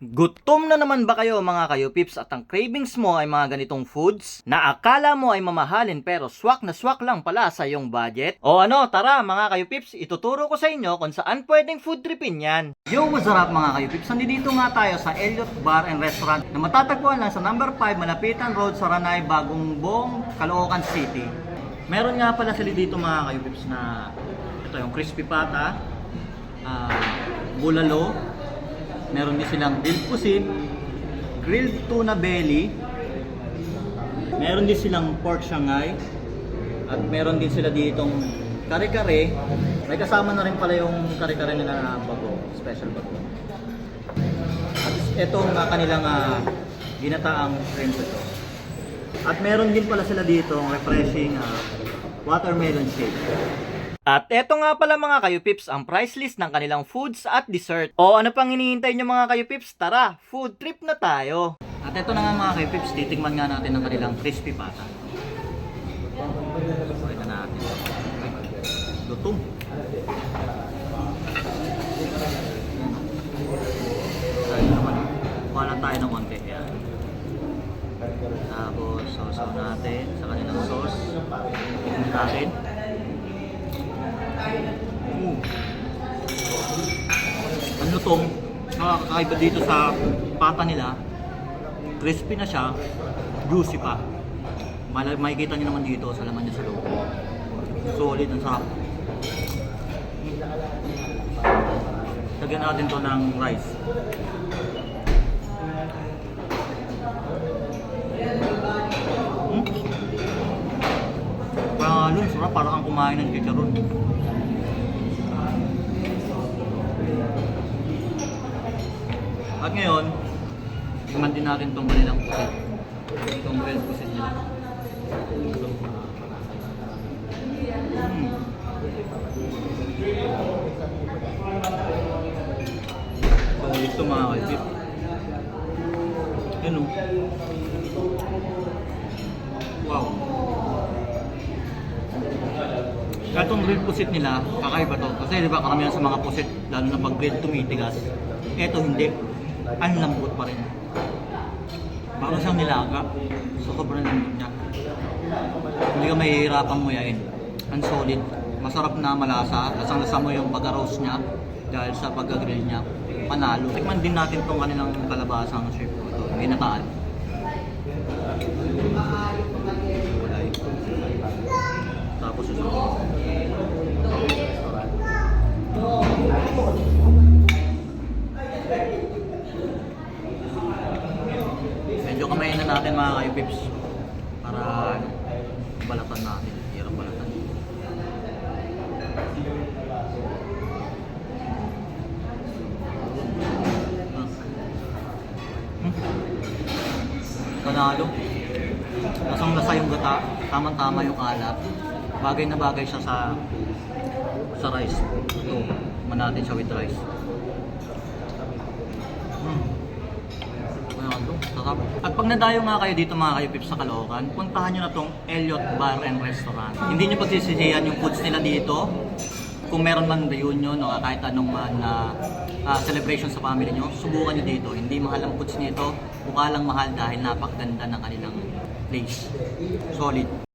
Gutom na naman ba kayo mga kayo pips at ang cravings mo ay mga ganitong foods na akala mo ay mamahalin pero swak na swak lang pala sa iyong budget? O ano, tara mga kayo pips, ituturo ko sa inyo kung saan pwedeng food tripin yan. Yo, what's up mga kayo pips? Nandito nga tayo sa Elliot Bar and Restaurant na matatagpuan lang sa number 5 Malapitan Road, Saranay, Bagong Bong, Caloocan City. Meron nga pala sila dito mga kayo pips na ito yung crispy pata, ah, bulalo, Meron din silang grilled pusit, grilled tuna belly, meron din silang pork shanghai, at meron din sila ditong kare-kare. May kasama na rin pala yung kare-kare nila na bago, special bago. At itong uh, kanilang uh, ginataang shrimp ito. At meron din pala sila dito refreshing uh, watermelon shake. At eto nga pala mga kayo pips ang price list ng kanilang foods at dessert. O ano pang hinihintay nyo mga kayo pips? Tara, food trip na tayo. At eto na nga mga kayo pips, titikman nga natin ang kanilang crispy pata. Pakita natin. Lutong. Tayo naman. Kuha tayo ng konti. Yan. Tapos, sausaw natin sa kanilang sauce. Natin. Ang lutong, nakakaiba dito sa pata nila. Crispy na siya, juicy pa. Mal- makikita niyo naman dito sa laman niya sa loob. Solid, ang sarap. Lagyan natin to ng rice. Hmm? Parang ano, sarap. Parang kumain ng chicharon. At ngayon, tingnan din natin itong kanilang pusit. Itong grilled pusit nila. Mm. So, ito mga kalpip. Yan o. Wow. Itong grilled pusit nila, kakaiba to. Kasi di ba karamihan sa mga pusit, lalo na pag grilled tumitigas. Ito hindi. Ang lambot pa rin. Parang siyang nilaga. So, sobrang lambot niya. Hindi ka mahihirapang muyain. Ang solid. Masarap na malasa. Lasang lasa mo yung pag-roast niya dahil sa pag-grill niya. Panalo. Tikman din natin tong kanilang kalabasang shape. Ito, ginataan. Natin mga kayo pips. Para balatan natin. Hirap balatan. Hmm. Panalo. Lasang lasa yung gata. Tamang-tama yung alat. Bagay na bagay siya sa sa rice. Ito, man natin siya with rice. Hmm. Sarap. At pag nadayo nga kayo dito mga kayo pips sa Caloocan, puntahan nyo na tong Elliot Bar and Restaurant. Hindi nyo pagsisisihan yung foods nila dito. Kung meron man reunion o kahit anong man na ah, celebration sa family nyo, subukan nyo dito. Hindi mahal ang foods nito, mukha lang mahal dahil napakaganda ng kanilang place. Solid.